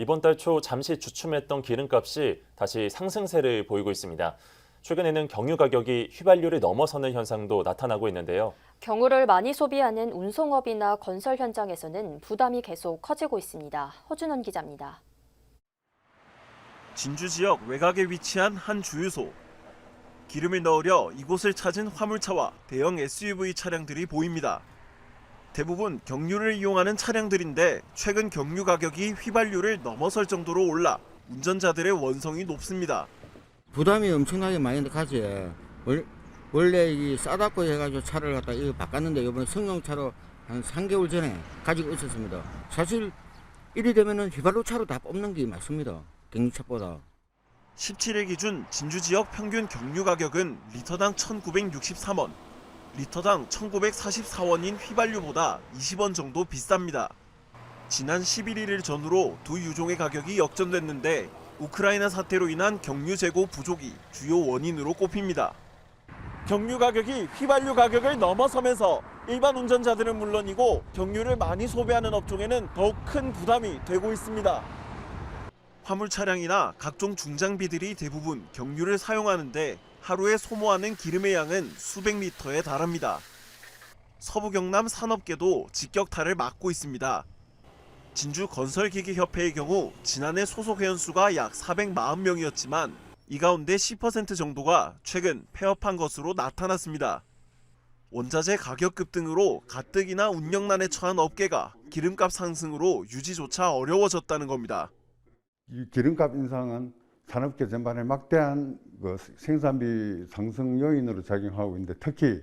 이번 달 초 잠시 주춤했던 기름값이 다시 상승세를 보이고 있습니다. 최근에는 경유 가격이 휘발유를 넘어서는 현상도 나타나고 있는데요. 경유를 많이 소비하는 운송업이나 건설 현장에서는 부담이 계속 커지고 있습니다. 허준원 기자입니다. 진주 지역 외곽에 위치한 한 주유소. 기름을 넣으려 이곳을 찾은 화물차와 대형 SUV 차량들이 보입니다. 대부분 경유를 이용하는 차량들인데 최근 경유 가격이 휘발유를 넘어설 정도로 올라 운전자들의 원성이 높습니다. 부담이 엄청나게 많이 가지. 월- 원래 이 싸다고 해가지고 차를 갖다 이거 바꿨는데 이번에 승용차로 한 3개월 전에 가지고 있었습니다. 사실 이리 되면은 휘발유 차로 다 뽑는 게 맞습니다. 경유차보다. 17일 기준 진주 지역 평균 경유 가격은 리터당 1,963원, 리터당 1,944원인 휘발유보다 20원 정도 비쌉니다. 지난 11일을 전후로 두 유종의 가격이 역전됐는데 우크라이나 사태로 인한 경유 재고 부족이 주요 원인으로 꼽힙니다. 경유 가격이 휘발유 가격을 넘어서면서 일반 운전자들은 물론이고 경유를 많이 소비하는 업종에는 더욱 큰 부담이 되고 있습니다. 화물 차량이나 각종 중장비들이 대부분 경유를 사용하는데 하루에 소모하는 기름의 양은 수백 리터에 달합니다. 서부 경남 산업계도 직격탄을 맞고 있습니다. 진주 건설기기협회의 경우 지난해 소속 회원 수가 약 440명이었지만 이 가운데 10% 정도가 최근 폐업한 것으로 나타났습니다. 원자재 가격 급등으로 가뜩이나 운영난에 처한 업계가 기름값 상승으로 유지조차 어려워졌다는 겁니다. 이 기름값 인상은 산업계 전반에 막대한 그 생산비 상승 요인으로 작용하고 있는데 특히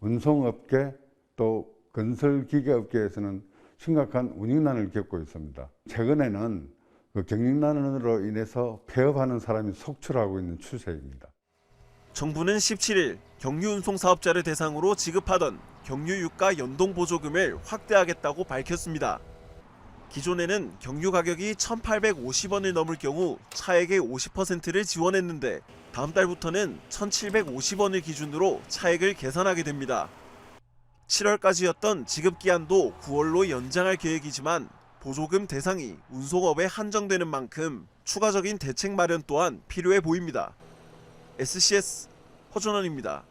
운송업계 또 건설기계업계에서는 심각한 운영난을 겪고 있습니다. 최근에는 그 경영난으로 인해서 폐업하는 사람이 속출하고 있는 추세입니다. 정부는 17일 경유운송 사업자를 대상으로 지급하던 경유유가 연동 보조금을 확대하겠다고 밝혔습니다. 기존에는 경유 가격이 1,850원을 넘을 경우 차액의 50%를 지원했는데 다음 달부터는 1,750원을 기준으로 차액을 계산하게 됩니다. 7월까지였던 지급 기한도 9월로 연장할 계획이지만 보조금 대상이 운송업에 한정되는 만큼 추가적인 대책 마련 또한 필요해 보입니다. SCS 허준원입니다.